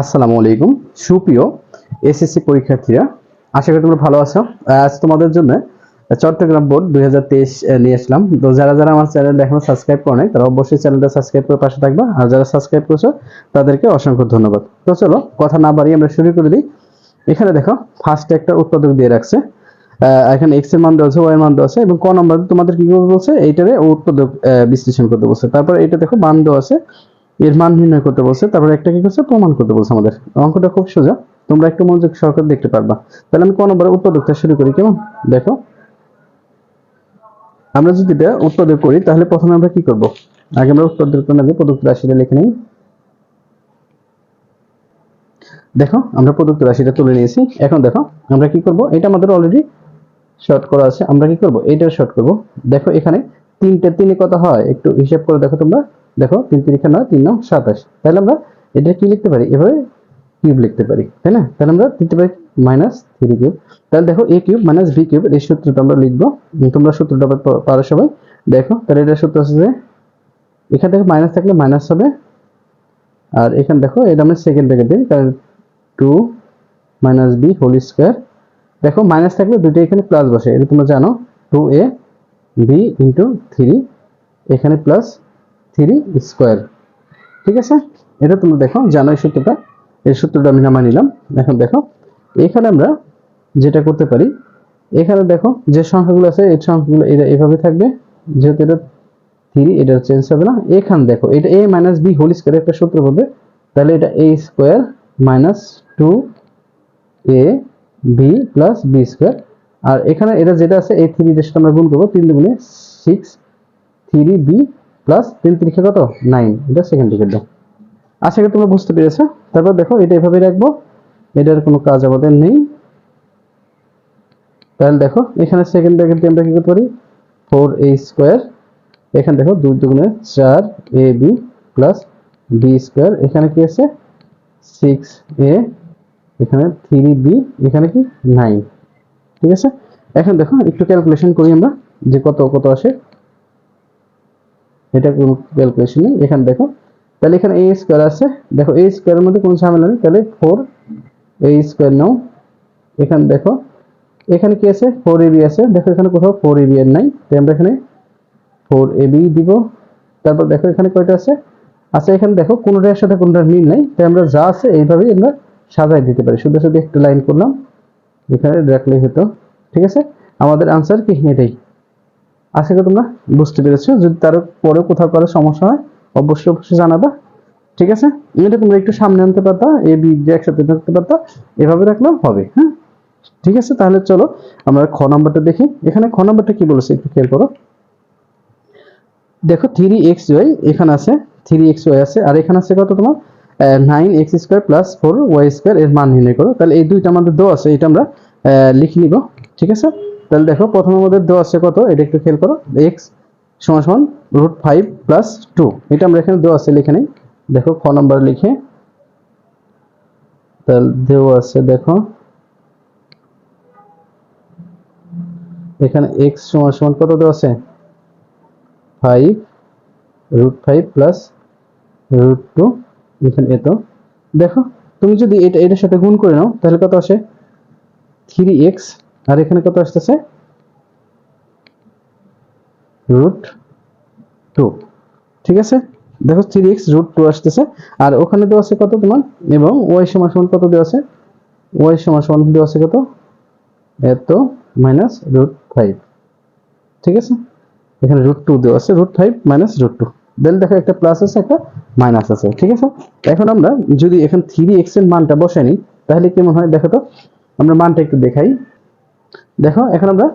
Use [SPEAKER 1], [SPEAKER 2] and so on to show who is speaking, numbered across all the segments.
[SPEAKER 1] আসসালামু আলাইকুম। সুপ্রিয় এসএসসি পরীক্ষার্থীরা, আশা করি তোমরা ভালো আছো। আজ তোমাদের জন্য চট্টগ্রাম বোর্ড দুই হাজার তেইশ নিয়ে আসলাম। তো যারা যারা আমার চ্যানেল এখনও সাবস্ক্রাইব করে নাই, তারা অবশ্যই চ্যানেলটা সাবস্ক্রাইব করে পাশে থাকবা। আর যারা সাবস্ক্রাইব করছ, তাদেরকে অসংখ্য ধন্যবাদ। তো চলো, কথা না বাড়িয়ে আমরা শুরু করে দিই। এখানে দেখো ফার্স্টে একটা উৎপাদক দিয়ে রাখছে। এখানে এক্সের মান দেওয়া আছে ওয়াই এর মান দেওয়া আছে এবং ক নম্বর তোমাদের কি করতে বলছে? এইটারে উৎপাদক বিশ্লেষণ করতে বলছে। তারপর এটা দেখো, মান দেওয়া আছে। এর মান নির্ণয় করতে বলছে, তারপর একটা কি করছে? প্রমাণ করতে বলছে আমাদের। অঙ্কটা খুব সোজা। তোমরা একটু মনোযোগ সহকারে দেখতে পারবা। তাহলে আমি ক নম্বরে উৎপাদকটা শুরু করি, কেমন? দেখো। আমরা যদি এটা উৎপাদক করি, তাহলে প্রথমে আমরা কি করব? আগে আমরা উৎপাদকটা নেব প্রদত্ত রাশিটা লিখে নিই। দেখো, আমরা প্রদত্ত রাশিটা তুলে নিয়েছি। এখন দেখো, আমরা কি করব? এটা আমাদের অলরেডি শর্ট করা আছে। আমরা কি করব? এটা শর্ট করব। দেখো এখানে তিনটে, তিনে কত হয়? একটু হিসাব করে দেখো তোমরা। দেখো, তিন তিরিখা নয়, তিন নয়, সাতাশ। তাহলে আমরা এটা কি লিখতে পারি? এভাবে কিউব লিখতে পারি, তাই না? তাহলে আমরা লিখতে পারি মাইনাস থ্রি কিউব তাহলে দেখো A cube minus B cube এই সূত্রটা আমরা লিখব। তোমরা সূত্রটা পারো সবাই। দেখো, তাহলে এটা সূত্র আছে যে, এখান থেকে মাইনাস থাকলে মাইনাস হবে। আর এখানে দেখো, এটা আমরা সেকেন্ড ব্র্যাকেট দিই, কারণ two minus B whole square দেখো মাইনাস থাকলে দুটো এখানে প্লাস বসে। এটা তোমরা জানো two A B into three এখানে প্লাস থ্রি স্কোয়ার। ঠিক আছে? এটা তোমরা দেখো জানো এই সূত্রটা। এই সূত্রটা আমি নামাই নিলাম। এখন দেখো, এখানে আমরা যেটা করতে পারি, এখানে দেখো, যে সংখ্যাগুলো আছে, এই সংখ্যাগুলো এটা এভাবে থাকবে। যেহেতু এটা থ্রি, এটা চেঞ্জ হবে না। এখানে দেখো, এটা A minus B whole square একটা সূত্র হবে। তাহলে এটা A square minus two A B plus B square আর এখানে এটা যেটা আছে, এই থ্রি এর আমরা গুণ করব, তিন দুগুণে সিক্স থ্রি বি প্লাস তিন তিরিখে কত? নাইন এটা সেকেন্ড টিকেট দাও। আশা করি তোমরা বুঝতে পেরেছ। তারপর দেখো, এটা এভাবে রাখব। এটার কোনো কাজ আমাদের নেই। তাহলে দেখো, এখানে সেকেন্ড ব্র্যাকেট আমরা কি করতে পারি? ফোর এ স্কোয়ার এখানে দেখো, দুই দুগুণে চার A B plus B square এখানে কি আছে? সিক্স এ এখানে থ্রি বি এখানে কি? নাইন ঠিক আছে? এখন দেখো, একটু ক্যালকুলেশন করি আমরা যে কত কত আসে। এটা কোনো ক্যালকুলেশন নেই, এখানে দেখো। তাহলে এখানে এ স্কোয়ার আছে। দেখো এ স্কোয়ারের মধ্যে কোনো ঝামেলা নেই। তাহলে ফোর এ স্কোয়ার নাও। এখানে দেখো, এখানে কি আছে? ফোর এবি আছে। দেখো, এখানে কোথাও ফোর এবি এর নাই। তাই আমরা এখানে ফোর এবি দিব। তারপর দেখো, এখানে কয়টা আছে? আচ্ছা এখানে দেখো, কোনোটার সাথে কোনোটার মিল নাই। তাই আমরা যা আছে এইভাবেই আমরা সাজাই দিতে পারি। শুধু শুধু একটু লাইন করলাম। এখানে রাখলেই হতো। ঠিক আছে? আমাদের আনসার কি? এটাই। আশা করি তোমরা বুঝতে পেরেছ। যদি তার পরে কোথাও কারও সমস্যা হয়, অবশ্যই অবশ্যই জানাবা। ঠিক আছে? এটা তোমরা একটু সামনে আনতে পারতা এ বি যে একসাথে রাখতে পারতা, এভাবে রাখলেও হবে হ্যাঁ? ঠিক আছে? তাহলে চলো, আমরা খ নাম্বারটা দেখি। এখানে খ নাম্বারটা কি বলেছে একটু খেয়াল করো। দেখো থ্রি এক্স ওয়াই এখানে আছে থ্রি এক্স ওয়াই আছে, আর এখানে আছে কত তোমার? Nine X square plus four Y square এর মান নির্ণয় করো। তাহলে এই দুইটা আমাদের দেওয়া আছে এটা আমরা লিখে নিব। ঠিক আছে? তাহলে দেখো প্রথম আমাদের দেওয়া আছে কত? এটা একটু খেয়াল করো। এক্স সমান সমান রুট ফাইভ প্লাস টু এটা আমরা এখানে দেওয়া আছে, লিখে নিই। দেখো, খ নাম্বার লিখে। তাহলে দেওয়া আছে, দেখো। এখানে এক্স সমান সমান কত দেওয়া আছে? Five root five plus root two এখানে এত। দেখো, তুমি যদি এটা, এটার সাথে গুণ করে নাও, তাহলে কত আসে? থ্রি এক্স আর এখানে কত আসতেছে? রুট টু ঠিক আছে? দেখো থ্রি এক্স রুট টু আসতেছে, আর ওখানে দেওয়া আছে কত তোমার? এবং ওয়াই সমান সমান কত দেওয়া আছে? ওয়াই সমান সমান দেওয়া আছে কত? এত মাইনাস রুট ফাইভ ঠিক আছে? এখানে রুট টু দেওয়া আছে root five minus root two then দেখো একটা প্লাস আছে, একটা মাইনাস আছে, ঠিক আছে? এখন আমরা যদি এখানে থ্রি এক্সের মানটা বসাই নিই, তাহলে কেমন হয় দেখো তো? আমরা মানটা একটু দেখাই। দেখো, এখন আমরা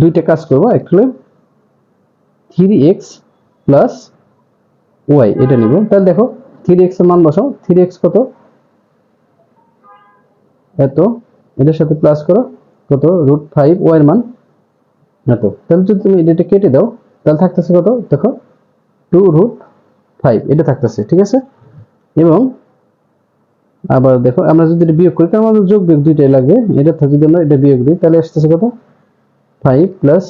[SPEAKER 1] দুইটা কাজ করব। Actually three X plus Y এটা নিব। তাহলে দেখো থ্রি এক্সের মান বসাও। থ্রি এক্স কত? এত। এটার সাথে প্লাস করো। কত? রুট ফাইভ ওয়াই এর মান এত। তাহলে যদি তুমি এটা কেটে দাও, তাহলে থাকতেছে কত? দেখো টু রুট ফাইভ এটা থাকতেছে, ঠিক আছে? এবং আবার দেখো, আমরা যদি এটা বিয়োগ করি, তাহলে আমাদের যোগ বিয়োগ দুইটাই লাগবে। এটা যদি আমরা এটা বিয়োগ দিই, তাহলে আসতেছে কত? ফাইভ প্লাস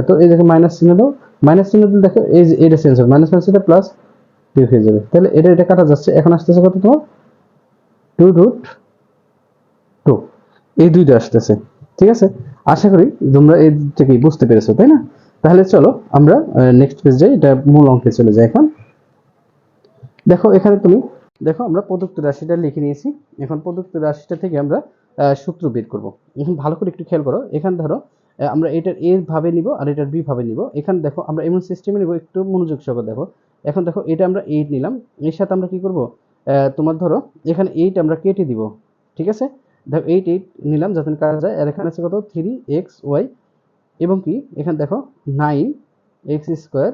[SPEAKER 1] এত, এই দেখো মাইনাস চিহ্ন দাও। মাইনাস চিহ্ন দিলে দেখো, এই যে এটা চেঞ্জ হবে। মাইনাস মাইনাস এটা প্লাস টু হয়ে যাবে। তাহলে এটা এটা কাটা যাচ্ছে। এখন আসতেছে কত তোমার? টু রুট টু এই দুইটা আসতেছে। ঠিক আছে? আশা করি তোমরা এই থেকেই বুঝতে পেরেছ, তাই না? তাহলে চলো, আমরা নেক্সট পেজ যাই এটা মূল অঙ্কে চলে যাই এখন। দেখো, এখানে তুমি দেখো, আমরা প্রদত্ত রাশিটা লিখে নিয়েছি। এখন প্রদত্ত রাশিটা থেকে আমরা সূত্র বের করব। এখন ভালো করে একটু খেয়াল করো। এখান ধরো আমরা এটার এ ভাবে নিব আর এটার বি ভাবে নিব। এখানে দেখো, আমরা এমন সিস্টেমে নিব, একটু মনোযোগ সহ দেখো। এখন দেখো, এটা আমরা এইট নিলাম। এর সাথে আমরা কি করব? তোমার ধরো, এখানে এইট আমরা কেটে দিব। ঠিক আছে? দেখো এইট এইট নিলাম যাতে কাটা যায়। আর এখানে আছে কত? থ্রি এক্স ওয়াই এবং কি? এখানে দেখো nine X square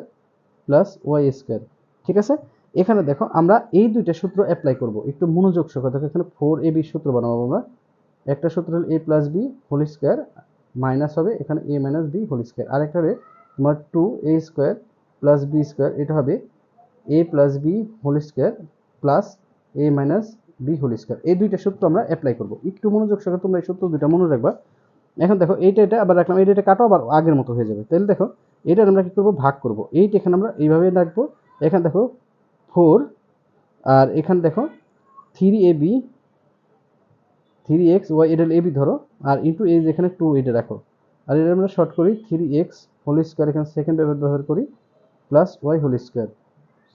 [SPEAKER 1] plus Y square ঠিক আছে? এখানে দেখো, আমরা এই দুইটা সূত্র অ্যাপ্লাই করব। একটু মনোযোগ সহ দেখো, এখানে ফোর এ বি সূত্র বানাবো আমরা। একটা সূত্র হল A plus B whole square minus হবে এখানে A minus B whole square আরেকটা হবে তোমার two A square plus B square এটা হবে A plus B whole square plus A minus B whole square এই দুইটা সূত্র আমরা অ্যাপ্লাই করব। একটু মনোযোগ সহকারে তোমরা এই সূত্র দুইটা মনে রাখবা। এখন দেখো, এইটা এটা, আবার রাখলাম, এইটা এটা কাটো, আবার আগের মতো হয়ে যাবে। তাহলে দেখো এটা আমরা কি করব? ভাগ করব। এইটা এখানে আমরা এইভাবে রাখব। এখানে দেখো ফোর, আর এখানে দেখো three A B, three X, Y, এটা এ বি ধরো, আর ইন্টু এই এখানে টু এটা রাখো আর এটা আমরা শর্ট করি থ্রি এক্স হোল স্কোয়ার, এখানে সেকেন্ড পেপার ব্যবহার করি প্লাস ওয়াই হোল স্কোয়ার।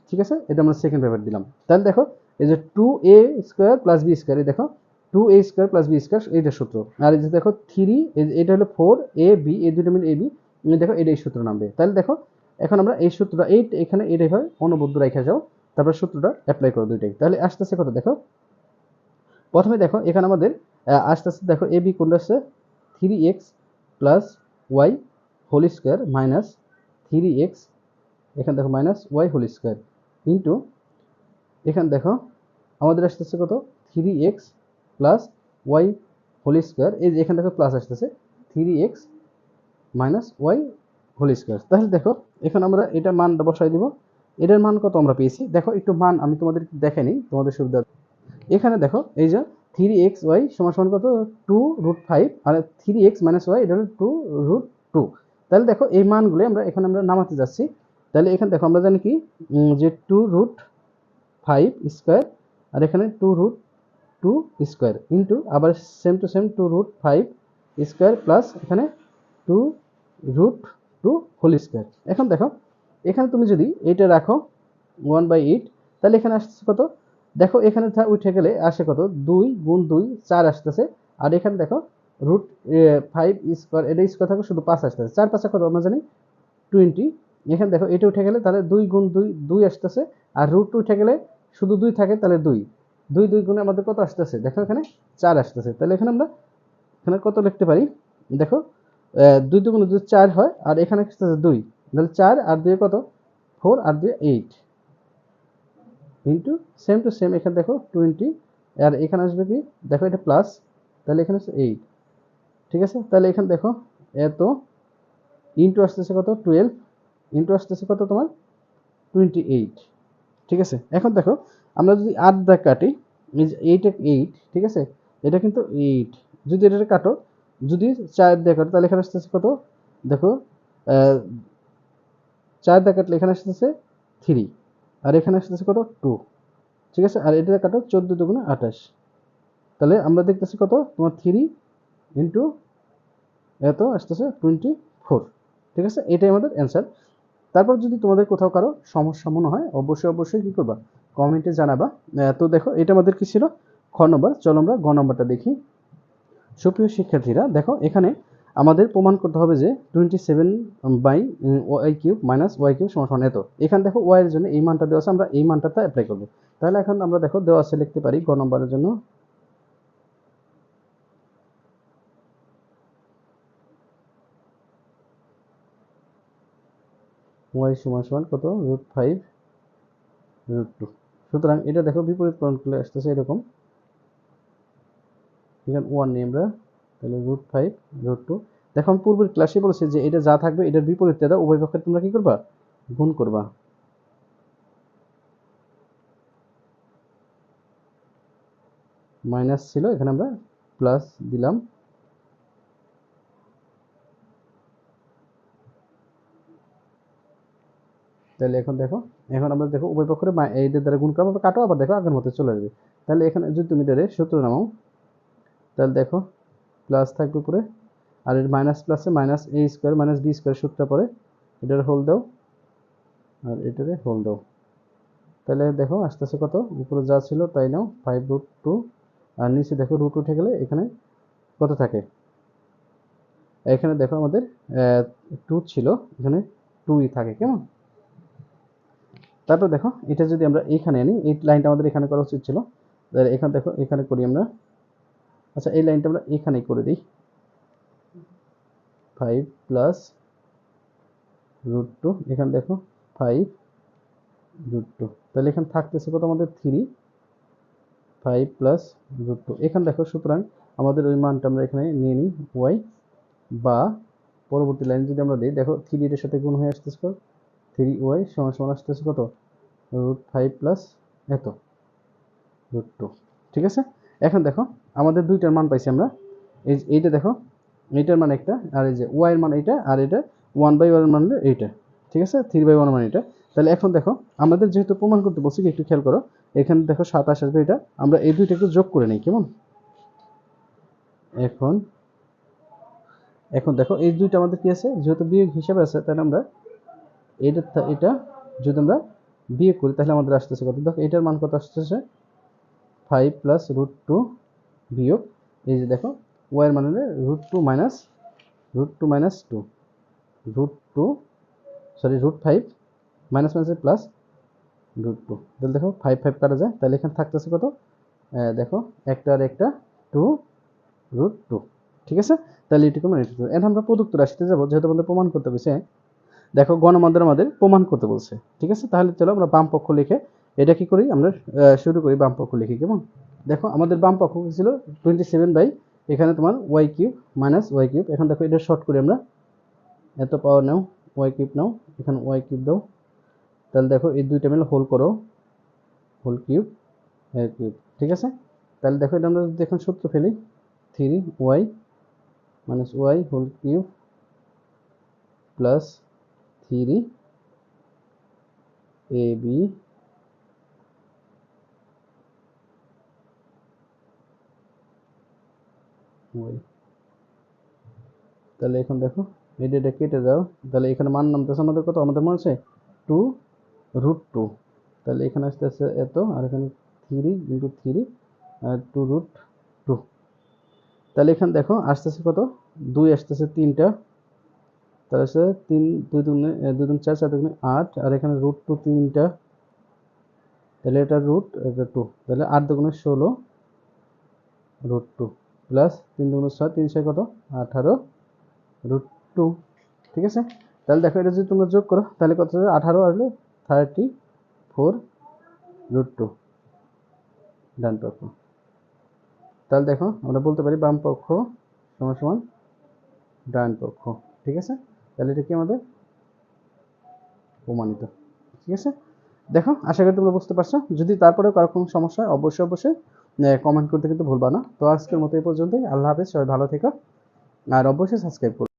[SPEAKER 1] ঠিক আছে? এটা আমরা সেকেন্ড পেপার দিলাম। তাহলে দেখো, এই যে two A square plus B square, এই দেখো two A square plus B square, এইটা সূত্র। আর এই যে দেখো থ্রি এটা হলো ফোর এ বি এই দুটো মিলে এ বি দেখো এটা এই সূত্র নামবে। তাহলে দেখো, এখন আমরা এই সূত্রটা, এই, এখানে এটাই হয় অনবদ্য রেখে যাও। তারপর সূত্রটা অ্যাপ্লাই করো দুইটাই। তাহলে আসতেছে কত দেখো? প্রথমে দেখো, এখানে আমাদের আস্তে আস্তে দেখো এ বি কোনটা আসছে three X plus Y whole square minus three X এখানে দেখো minus Y whole square into এখানে দেখো আমাদের আসতেছে কত? Three X plus Y whole square এই যে এখানে দেখো প্লাস আসতেছে three X minus Y whole square তাহলে দেখো, এখন আমরা এটা মানটা বসাই দিব। এটার মান কত আমরা পেয়েছি? দেখো, একটু মান আমি তোমাদের দেখে নিই তোমাদের সুবিধা। এখানে দেখো, এই যে থ্রি এক্স ওয়াই সমান সমান কত? টু রুট ফাইভ আর থ্রি এক্স মাইনাস ওয়াই এটা হলো টু রুট টু তাহলে দেখো, এই মানগুলো আমরা এখানে আমরা নামাতে যাচ্ছি। তাহলে এখানে দেখো, আমরা জানি কি? যে টু রুট ফাইভ স্কোয়ার আর এখানে two root two square into আবার same two same two root five square plus এখানে two root two whole square এখন দেখো এখানে তুমি যদি এইটা রাখো ওয়ান বাই এইট তাহলে এখানে আসতেছে কত? দেখো, এখানে উঠে গেলে আসে কত? দুই গুণ দুই, চার আসতেছে। আর এখানে দেখো রুট ফাইভ স্কোয়ার এটা স্কোয়ার থাকে শুধু পাঁচ আসতেছে। চার পাঁচে কত? আমরা জানি টোয়েন্টি এখানে দেখো, এটা উঠে গেলে তাহলে দুই গুণ দুই দুই আসতেছে। আর রুট উঠে গেলে শুধু দুই থাকে, তাহলে দুই। দুই দুই গুণে আমাদের কত আসতেছে? দেখো এখানে চার আসতেছে। তাহলে এখানে আমরা এখানে কত লিখতে পারি? দেখো দুই দুগুণে দুই চার হয়, আর এখানে আসতেছে দুই। তাহলে চার আর দুই কত? ফোর আর দুই eight. Into same two same এখানে দেখো টোয়েন্টি আর এখানে আসবে কি? দেখো এটা প্লাস তাহলে এখানে হচ্ছে এইট ঠিক আছে? তাহলে এখানে দেখো এত ইন্টু আসতেছে কত? টুয়েলভ ইন্টু আসতেছে কত তোমার? টোয়েন্টি এইট ঠিক আছে? এখন দেখো, আমরা যদি আট দাগ কাটি এইট এইট ঠিক আছে? এটা কিন্তু এইট যদি এটা কাটো, যদি চার দাগ কাটো, তাহলে এখানে আসতেছে কত? দেখো চার দাগ কাটলে এখানে আসতেছে থ্রি আর এখানে আসতেছে কত টু ঠিক আছে? আর এটা কাটো চোদ্দ দুগুণে আঠাশ। তাহলে আমরা দেখতেছি কত? তোমার থ্রি ইন্টু এত আসতেছে টোয়েন্টি ফোর ঠিক আছে? এটাই আমাদের অ্যান্সার তারপর যদি তোমাদের কোথাও কারও সমস্যা মনে হয়, অবশ্যই অবশ্যই কী করবা? কমেন্টে জানাবা। তো দেখো, এটা আমাদের কি ছিল? খ নম্বর চলো আমরা গ নম্বরটা দেখি। সুপ্রিয় শিক্ষার্থীরা, দেখো, এখানে আমাদের প্রমাণ করতে হবে যে twenty seven by Y cube minus Y cube সমান এত। এখানে দেখো ওয়াই এর জন্য এই মানটা দেওয়া আছে, আমরা এই মানটাতে অ্যাপ্লাই করব। তাহলে এখন আমরা দেখো দেওয়া আছে লিখতে পারি গ নম্বরের জন্য। ওয়াই সমান সমান কত? রুট ফাইভ রুট টু সুতরাং এটা দেখো বিপরীত করণ করলে আসতেছে এরকম। এখানে ওয়ান নিয়ে আমরা তাহলে রুট ফাইভ রুট টু দেখো আমি পূর্বের ক্লাসে বলেছি যে এটা যা থাকবে, এটার বিপরীতে দাও, উভয় পক্ষে তোমরা কি করবা? গুণ করবা। মাইনাস ছিল, এখানে আমরা প্লাস দিলাম। তাহলে এখন দেখো, এখন আমরা দেখো উভয় পক্ষের মা- এইদের দ্বারা গুণ করব কাটো, আবার দেখো আগের মতো চলে আসবে। তাহলে এখানে যদি তুমি এটারে সূত্র নামাও, তাহলে দেখো প্লাস থাকবে উপরে। আর এর মাইনাস প্লাসে minus A square minus B square সূত্র পরে এটার হোল দাও। আর এটারে হোল দাও। তাহলে দেখো, আসতেছে কত? উপরে যা ছিল তাই নাও ফাইভ রুট টু আর নিচে দেখো রুট উঠে গেলে এখানে কত থাকে? এখানে দেখো আমাদের টু ছিল, এখানে টুই থাকে, কেমন? তারপর দেখো, এটা যদি আমরা এখানে আনি, এই লাইনটা আমাদের এখানে করা উচিত ছিল। এখানে দেখো, এখানে করি আমরা আচ্ছা এই লাইনটা আমরা এখানেই করে দিই। ফাইভ প্লাস রুট টু এখানে দেখো ফাইভ রুট টু তাহলে এখানে থাকতেছে কত আমাদের three five plus root two এখানে দেখো, সুতরাং আমাদের ওই মানটা আমরা এখানে নিয়ে নিই ওয়াই বা পরবর্তী লাইন যদি আমরা দিই, দেখো থ্রি এর সাথে গুণ হয়ে আসতেছে কত? থ্রি ওয়াই সমান সমান আসতেছে কত? রুট ফাইভ প্লাস এত রুট টু ঠিক আছে? এখন দেখো আমাদের দুইটার মান পাইছি আমরা। এই এইটা দেখো, এইটার মান একটা, আর এই যে ওয়াই এর মান এইটা, আর এটা ওয়ান বাই ওয়ান মান এইটা। ঠিক আছে? থ্রি বাই ওয়ান মান এটা তাহলে এখন দেখো, আমাদের যেহেতু প্রমাণ করতে বলছি একটু খেয়াল করো, এখানে দেখো সাতাশ আসবে এটা। আমরা এই দুইটা একটু যোগ করে নিই, কেমন? এখন এখন দেখো, এই দুইটা আমাদের কি আছে? যেহেতু বিয়োগ হিসাবে আছে, তাহলে আমরা এটা এটা যদি আমরা বিয়োগ করি, তাহলে আমাদের আসতেছে কত? দেখো এটার মান কত আসতেছে? ফাইভ প্লাস রুট টু বিয়োগ, এই যে দেখো ওয়াইয়ের মান root two minus root two minus two root two sorry root five minus minus plus root two তাহলে দেখো ফাইভ ফাইভ কাটা যায়, তাহলে এখানে থাকতেছে কত? দেখো, একটা আর একটা টু রুট টু ঠিক আছে? তাহলে এটুকু মানে এটুকু। এখন আমরা প্রদত্ত রাশিতে যাব, যেহেতু আমাদের প্রমাণ করতে বলছে দেখো গণমাধ্যম আমাদের প্রমাণ করতে বলছে, ঠিক আছে? তাহলে চলো আমরা বাম পক্ষ লিখে এটা কি করি আমরা শুরু করি বাম পক্ষ লিখি, কেমন? দেখো, আমাদের বাম পক্ষ ছিল? টোয়েন্টি সেভেন বাই এখানে তোমার Y cube minus Y cube এখন দেখো, এটা শর্ট করি আমরা। এত পাওয়ার নাও ওয়াই কিউব নাও, এখানে ওয়াই কিউব দাও। তাহলে দেখো, এই দুইটা মিলে হোল করো। হোল কিউব এর কিউব ঠিক আছে? তাহলে দেখো, এটা আমরা যদি এখন সূত্র ফেলি three Y minus Y whole cube plus three A B Y তাহলে এখন দেখো এটা কেটে দাও, তাহলে এখানে মান নামতেছে আমাদের কত? আমাদের মনে আছে টু রুট টু তাহলে এখানে আসতে আসতে এত, আর এখানে থ্রি ইন্টু থ্রি আর টু রুট টু তাহলে এখানে দেখো, আসতেছে কত? দুই আসতেছে তিনটা। তাহলে আসছে তিন, দুই দুগুণে দুই দুগুণ চার চার দুগুণে আট, আর এখানে রুট টু তিনটা। তাহলে এটা রুট এটা টু তাহলে আট দুগুণে ষোলো রুট টু প্লাস তিন দুগুণে ছয়, তিন ছয় কত? আঠারো রুট টু ঠিক আছে? তাহলে দেখো, এটা যদি তোমরা যোগ করো, তাহলে কত আঠারো আসলে থার্টি ফোর রুট টু ডান পক্ষ। তাহলে দেখো, আমরা বলতে পারি বাম পক্ষ সমান সমান ডান পক্ষ। ঠিক আছে? তাহলে এটা কি আমাদের? প্রমাণিত। ঠিক আছে? দেখো, আশা করি তোমরা বুঝতে পারছ। যদি তারপরেও কারও কোনো সমস্যা হয়, অবশ্যই অবশ্যই কমেন্ট করতে কিন্তু ভুলবা না। তো আজকের মতো এই পর্যন্তই। আল্লাহ হাফেজ, সবাই ভালো থেকো। আর অবশ্যই সাবস্ক্রাইব করো।